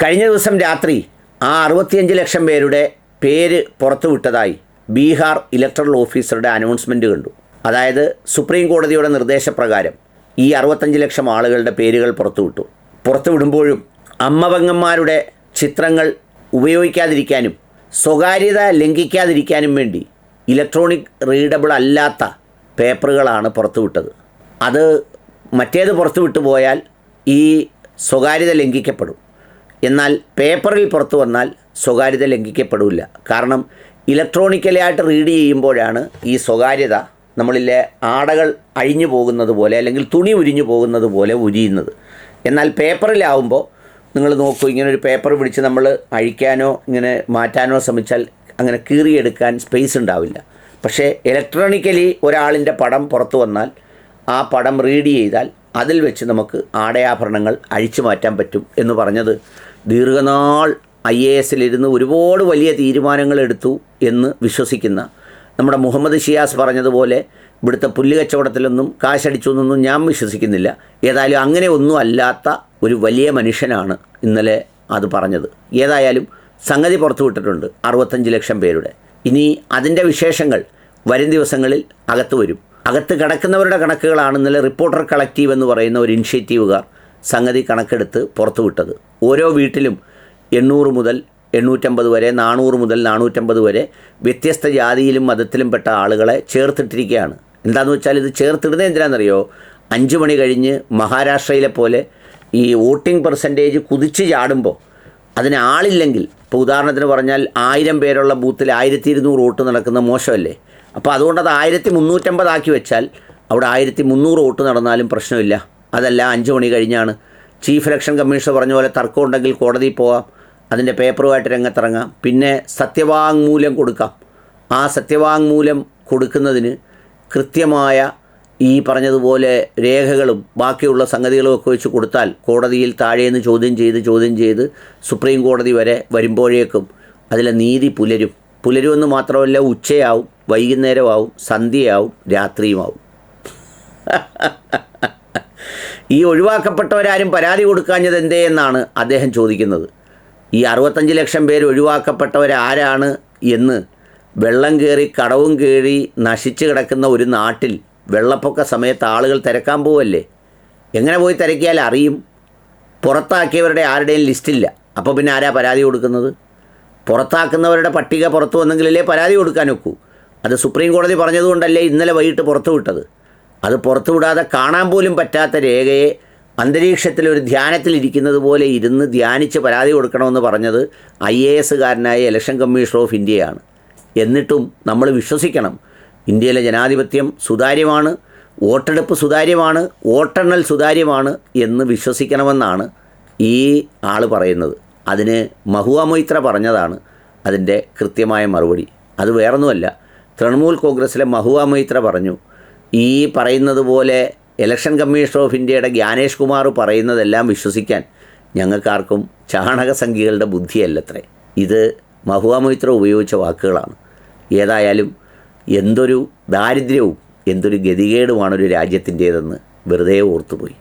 കഴിഞ്ഞ ദിവസം രാത്രി ആ അറുപത്തിയഞ്ച് ലക്ഷം പേരുടെ പേര് പുറത്തുവിട്ടതായി ബീഹാർ ഇലക്ട്രൽ ഓഫീസറുടെ അനൗൺസ്മെന്റ് കണ്ടു. അതായത് സുപ്രീം കോടതിയുടെ നിർദ്ദേശപ്രകാരം ഈ അറുപത്തഞ്ച് ലക്ഷം ആളുകളുടെ പേരുകൾ പുറത്തുവിട്ടു. പുറത്തുവിടുമ്പോഴും അമ്മവങ്ങന്മാരുടെ ചിത്രങ്ങൾ ഉപയോഗിക്കാതിരിക്കാനും സ്വകാര്യത ലംഘിക്കാതിരിക്കാനും വേണ്ടി ഇലക്ട്രോണിക് റീഡബിൾ അല്ലാത്ത പേപ്പറുകളാണ് പുറത്തുവിട്ടത്. അത് മറ്റേത് പുറത്തുവിട്ടു പോയാൽ ഈ സ്വകാര്യത ലംഘിക്കപ്പെടും. എന്നാൽ പേപ്പറിൽ പുറത്തു വന്നാൽ സ്വകാര്യത ലംഘിക്കപ്പെടില്ല കാരണം ഇലക്ട്രോണിക്കലായിട്ട് റീഡ് ചെയ്യുമ്പോഴാണ് ഈ സ്വകാര്യത നമ്മളിലെ ആടകൾ അഴിഞ്ഞു പോകുന്നത് പോലെ അല്ലെങ്കിൽ തുണി ഉരിഞ്ഞു പോകുന്നത് പോലെ ഉരിയുന്നത്. എന്നാൽ പേപ്പറിലാവുമ്പോൾ നിങ്ങൾ നോക്കൂ ഇങ്ങനെ ഒരു പേപ്പർ പിടിച്ച് നമ്മൾ അഴിക്കാനോ ഇങ്ങനെ മാറ്റാനോ ശ്രമിച്ചാൽ അങ്ങനെ കീറിയെടുക്കാൻ സ്പേസ് ഉണ്ടാവില്ല. പക്ഷേ ഇലക്ട്രോണിക്കലി ഒരാളിന്റെ പടം പുറത്തു വന്നാൽ ആ പടം റീഡ് ചെയ്താൽ അതിൽ വെച്ച് നമുക്ക് ആടയാഭരണങ്ങൾ അഴിച്ചു മാറ്റാൻ പറ്റും എന്ന് പറഞ്ഞത് ദീർഘനാൾ ഐ എ എസിലിരുന്ന് ഒരുപാട് വലിയ തീരുമാനങ്ങൾ എടുത്തു എന്ന് വിശ്വസിക്കുന്ന നമ്മുടെ മുഹമ്മദ് ഷിയാസ് പറഞ്ഞതുപോലെ ഇവിടുത്തെ പുല്ല് കച്ചവടത്തിലൊന്നും കാശടിച്ചു എന്നൊന്നും ഞാൻ വിശ്വസിക്കുന്നില്ല. ഏതായാലും അങ്ങനെ ഒന്നും അല്ലാത്ത ഒരു വലിയ മനുഷ്യനാണ് ഇന്നലെ അത് പറഞ്ഞത്. ഏതായാലും സംഗതി പുറത്തുവിട്ടിട്ടുണ്ട് അറുപത്തഞ്ച് ലക്ഷം പേരുടെ. ഇനി അതിന്റെ വിശേഷങ്ങൾ വരും ദിവസങ്ങളിൽ അകത്ത് വരും. അകത്ത് കിടക്കുന്നവരുടെ കണക്കുകളാണ് ഇന്നലെ റിപ്പോർട്ടർ കളക്റ്റീവ് എന്ന് പറയുന്ന ഒരു ഇനിഷ്യേറ്റീവുകാർ സംഗതി കണക്കെടുത്ത് പുറത്തുവിട്ടത് ഓരോ വീട്ടിലും എണ്ണൂറ് മുതൽ എണ്ണൂറ്റമ്പത് വരെ നാനൂറ് മുതൽ നാനൂറ്റമ്പത് വരെ വ്യത്യസ്ത ജാതിയിലും മതത്തിലും പെട്ട ആളുകളെ ചേർത്തിട്ടിരിക്കുകയാണ്. എന്താണെന്ന് വെച്ചാൽ ഇത് ചേർത്തിടുന്നത് എന്തിനാണെന്നറിയോ? അഞ്ച് മണി കഴിഞ്ഞ് മഹാരാഷ്ട്രയിലെ പോലെ ഈ വോട്ടിംഗ് പെർസെന്റേജ് കുതിച്ച് ചാടുമ്പോൾ അതിന് ആളില്ലെങ്കിൽ ഇപ്പോൾ ഉദാഹരണത്തിന് പറഞ്ഞാൽ ആയിരം പേരുള്ള ബൂത്തിൽ ആയിരത്തി ഇരുന്നൂറ് വോട്ട് നടക്കുന്ന മോശമല്ലേ? അപ്പോൾ അതുകൊണ്ട് അത് ആയിരത്തി മുന്നൂറ്റമ്പതാക്കി വെച്ചാൽ അവിടെ ആയിരത്തി മുന്നൂറ് വോട്ട് നടന്നാലും പ്രശ്നമില്ല. അതല്ല അഞ്ച് മണി കഴിഞ്ഞാണ്. ചീഫ് ഇലക്ഷൻ കമ്മീഷണർ പറഞ്ഞ പോലെ തർക്കമുണ്ടെങ്കിൽ കോടതിയിൽ പോവാം അതിന്റെ പേപ്പറുമായിട്ട് രംഗത്തിറങ്ങാം. പിന്നെ സത്യവാങ്മൂലം കൊടുക്കാം. ആ സത്യവാങ്മൂലം കൊടുക്കുന്നതിന് കൃത്യമായ ഈ പറഞ്ഞതുപോലെ രേഖകളും ബാക്കിയുള്ള സംഗതികളും ഒക്കെ വെച്ച് കൊടുത്താൽ കോടതിയിൽ താഴേന്ന് ചോദ്യം ചെയ്ത് ചോദ്യം ചെയ്ത് സുപ്രീം കോടതി വരെ വരുമ്പോഴേക്കും അതിലെ നീതി പുലരും. പുലരുമെന്ന് മാത്രമല്ല ഉച്ചയാവും വൈകുന്നേരമാവും സന്ധ്യയാവും രാത്രിയുമാവും. ഈ ഒഴിവാക്കപ്പെട്ടവരാരും പരാതി കൊടുക്കാഞ്ഞത് എന്തേ എന്നാണ് അദ്ദേഹം ചോദിക്കുന്നത്. ഈ അറുപത്തഞ്ച് ലക്ഷം പേര് ഒഴിവാക്കപ്പെട്ടവരാരാണ് എന്ന് വെള്ളം കയറി കടവും കയറി നശിച്ചു കിടക്കുന്ന ഒരു നാട്ടിൽ വെള്ളപ്പൊക്ക സമയത്ത് ആളുകൾ തിരക്കാൻ പോവല്ലേ? എങ്ങനെ പോയി തിരക്കിയാൽ അറിയും? പുറത്താക്കിയവരുടെ ആരുടെയും ലിസ്റ്റില്ല. അപ്പോൾ പിന്നെ ആരാ പരാതി കൊടുക്കുന്നത്? പുറത്താക്കുന്നവരുടെ പട്ടിക പുറത്തു വന്നെങ്കിലല്ലേ പരാതി കൊടുക്കാൻ ഒക്കൂ. അത് സുപ്രീം കോടതി പറഞ്ഞതുകൊണ്ടല്ലേ ഇന്നലെ വൈകിട്ട് പുറത്തു വിട്ടത് അത് പുറത്തുവിടാതെ കാണാൻ പോലും പറ്റാത്ത രേഖയെ അന്തരീക്ഷത്തിൽ ഒരു ധ്യാനത്തിലിരിക്കുന്നത് പോലെ ഇരുന്ന് ധ്യാനിച്ച് പരാതി കൊടുക്കണമെന്ന് പറഞ്ഞത് ഐ എ എസുകാരനായ ഇലക്ഷൻ കമ്മീഷണർ ഓഫ് ഇന്ത്യയാണ്. എന്നിട്ടും നമ്മൾ വിശ്വസിക്കണം ഇന്ത്യയിലെ ജനാധിപത്യം സുതാര്യമാണ് വോട്ടെടുപ്പ് സുതാര്യമാണ് വോട്ടെണ്ണൽ സുതാര്യമാണ് എന്ന് വിശ്വസിക്കണമെന്നാണ് ഈ ആൾ പറയുന്നത്. അതിന് മഹുവ മൊയ്ത്ര പറഞ്ഞതാണ് അതിന്റെ കൃത്യമായ മറുപടി. അത് വേറൊന്നുമല്ല തൃണമൂൽ കോൺഗ്രസ്സിലെ മഹുവ മൊയ്ത്ര പറഞ്ഞു ഈ പറയുന്നത് പോലെ ഇലക്ഷൻ കമ്മീഷണർ ഓഫ് ഇന്ത്യയുടെ ജ്ഞാനേഷ് കുമാർ പറയുന്നതെല്ലാം വിശ്വസിക്കാൻ ഞങ്ങൾക്കാർക്കും ചാണകസംഖ്യകളുടെ ബുദ്ധിയല്ലത്രേ. ഇത് മഹുവ മൊയ്ത്ര ഉപയോഗിച്ച വാക്കുകളാണ്. ഏതായാലും എന്തൊരു ദാരിദ്ര്യവും എന്തൊരു ഗതികേടുമാണ് ഒരു രാജ്യത്തിന്റേതെന്ന് വെറുതെ ഓർത്തുപോയി.